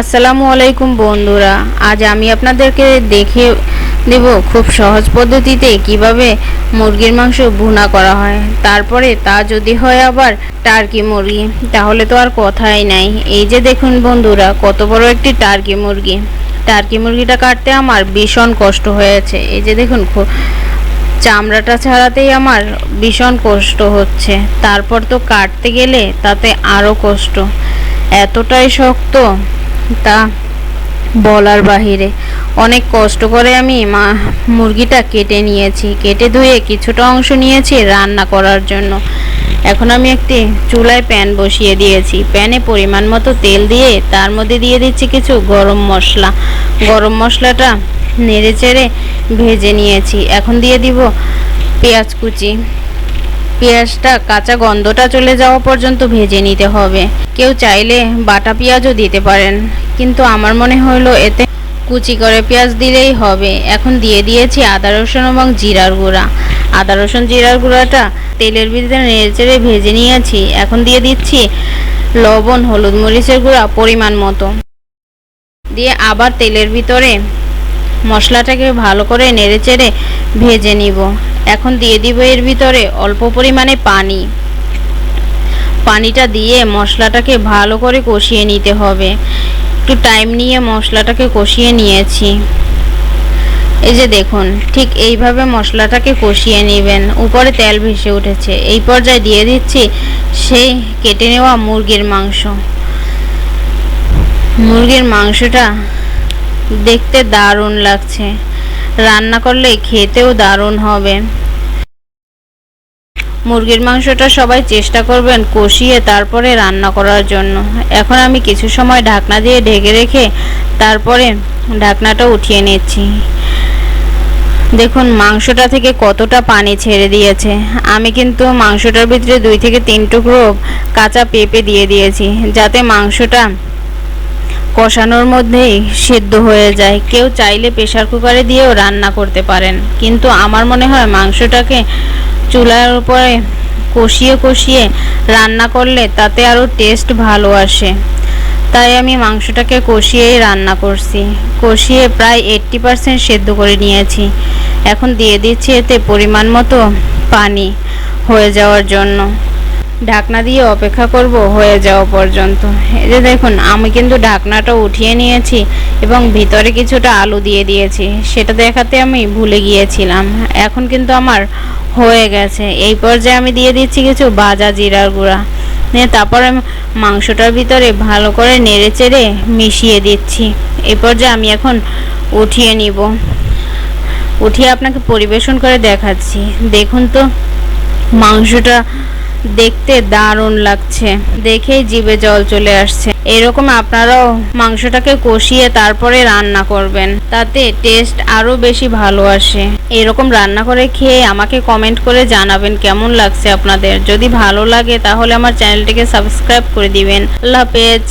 আসসালামু আলাইকুম বন্ধুরা, আজ আমি আপনাদেরকে দেখে দেব খুব সহজ পদ্ধতিতে কীভাবে মুরগির মাংস ভুনা করা হয়। তারপরে তা যদি হয় আবার টার্কি মুরগি, তাহলে তো আর কথাই নাই। এই যে দেখুন বন্ধুরা, কত বড় একটি টার্কি মুরগি। টার্কি মুরগিটা কাটতে আমার ভীষণ কষ্ট হয়েছে। এই যে দেখুন চামড়াটা ছাড়াতেই আমার ভীষণ কষ্ট হচ্ছে। তারপর তো কাটতে গেলে তাতে আরও কষ্ট। এতটাই শক্ত তা বলার বাহিরে। অনেক কষ্ট করে আমি মা মুরগিটা কেটে নিয়েছি। কেটে ধুয়ে কিছুটা অংশ নিয়েছি রান্না করার জন্য। এখন আমি একটি চুলায় প্যান বসিয়ে দিয়েছি। প্যানে পরিমাণ মতো তেল দিয়ে তার মধ্যে দিয়ে দিচ্ছি কিছু গরম মশলা। গরম মশলাটা নেড়ে চেড়ে ভেজে নিয়েছি। এখন দিয়ে দিব পেঁয়াজ কুচি। পেঁয়াজটা কাঁচা গন্ধটা চলে যাওয়া পর্যন্ত ভেজে নিতে হবে। কেউ চাইলে বাটা পেঁয়াজও দিতে পারেন, কিন্তু আমার মনে হলো এতে কুচি করে পেঁয়াজ দিলেই হবে। এখন দিয়ে দিয়েছি আদা, রসুন এবং জিরার গুঁড়া। আদা, রসুন, জিরার গুঁড়াটা তেলের ভিতরে নেড়েচেড়ে ভেজে নিয়েছি। এখন দিয়ে দিচ্ছি লবণ, হলুদ মরিচের গুঁড়া পরিমাণ মতো। দিয়ে আবার তেলের ভিতরে মশলাটাকে ভালো করে নেড়েচেড়ে ভেজে নিব। এখন দিয়ে দিব এর ভিতরে অল্প পরিমাণে পানি। পানিটা দিয়ে মশলাটাকে ভালো করে কষিয়ে নিতে হবে। একটু টাইম নিয়ে মশলাটাকে কষিয়ে নিয়েছি। এই যে দেখুন, ঠিক এইভাবে মশলাটাকে কষিয়ে নেবেন। উপরে তেল ভেসে উঠেছে। এই পর্যায়ে দিয়ে দিচ্ছি সেই কেটে নেওয়া মুরগির মাংস। মুরগির মাংসটা দেখতে দারুণ লাগছে। রান্না করলে খেতেও দারুণ হবে। মুরগির মাংসটা সবাই চেষ্টা করবেন কষিয়ে তারপরে রান্না করার জন্য। এখন আমি কিছু সময় ঢাকনা দিয়ে ঢেকে রেখে তারপরে ঢাকনাটা উঠিয়ে নিচ্ছি। দেখুন, মাংসটা থেকে কতটা পানি ছেড়ে দিয়েছে। আমি কিন্তু মাংসটার ভিতরে দুই থেকে তিন টুকরো কাঁচা পেঁপে দিয়ে দিয়েছি, যাতে মাংসটা কষানোর মধ্যেই সেদ্ধ হয়ে যায়। কেউ চাইলে প্রেশার কুকারে দিয়েও রান্না করতে পারেন। কিন্তু আমার মনে হয় মাংসটাকে চুলার উপরে কষিয়ে কষিয়ে রান্না করলে তাতে আরও টেস্ট ভালো আসে। তাই আমি মাংসটাকে কষিয়েই রান্না করছি। কষিয়ে প্রায় এইট্টি পারসেন্ট সেদ্ধ করে নিয়েছি। এখন দিয়ে দিচ্ছি এতে পরিমাণ মতো পানি হয়ে যাওয়ার জন্য। ঢাকনা দিয়ে অপেক্ষা করব হয়ে যাওয়া পর্যন্ত। এই যে দেখুন, আমি কিন্তু ঢাকনাটা উঠিয়ে নিয়েছি এবং ভিতরে কিছুটা আলু দিয়ে দিয়েছি। সেটা দেখাতে আমি ভুলে গিয়েছিলাম। এখন কিন্তু আমার হয়ে গেছে। এই পর্যায়ে আমি দিয়ে দিচ্ছি কিছু ভাজা জিরার গুঁড়া। নিয়ে তারপর মাংসটার ভিতরে ভালো করে নেড়ে চেড়ে মিশিয়ে দিচ্ছি। এই পর্যায়ে আমি এখন উঠিয়ে নিব। উঠিয়ে আপনাকে পরিবেশন করে দেখাচ্ছি। দেখুন তো, মাংসটা দেখতে দারুণ লাগছে। দেখেই জিভে জল চলে আসছে। এরকম আপনারাও মাংসটাকে কষিয়ে তারপরে রান্না করবেন। তাতে টেস্ট আরও বেশি ভালো আসে। এরকম রান্না করে খেয়ে আমাকে কমেন্ট করে জানাবেন কেমন লাগছে আপনাদের। যদি ভালো লাগে তাহলে আমার চ্যানেলটিকে সাবস্ক্রাইব করে দিবেন। আল্লাহ হাফেজ।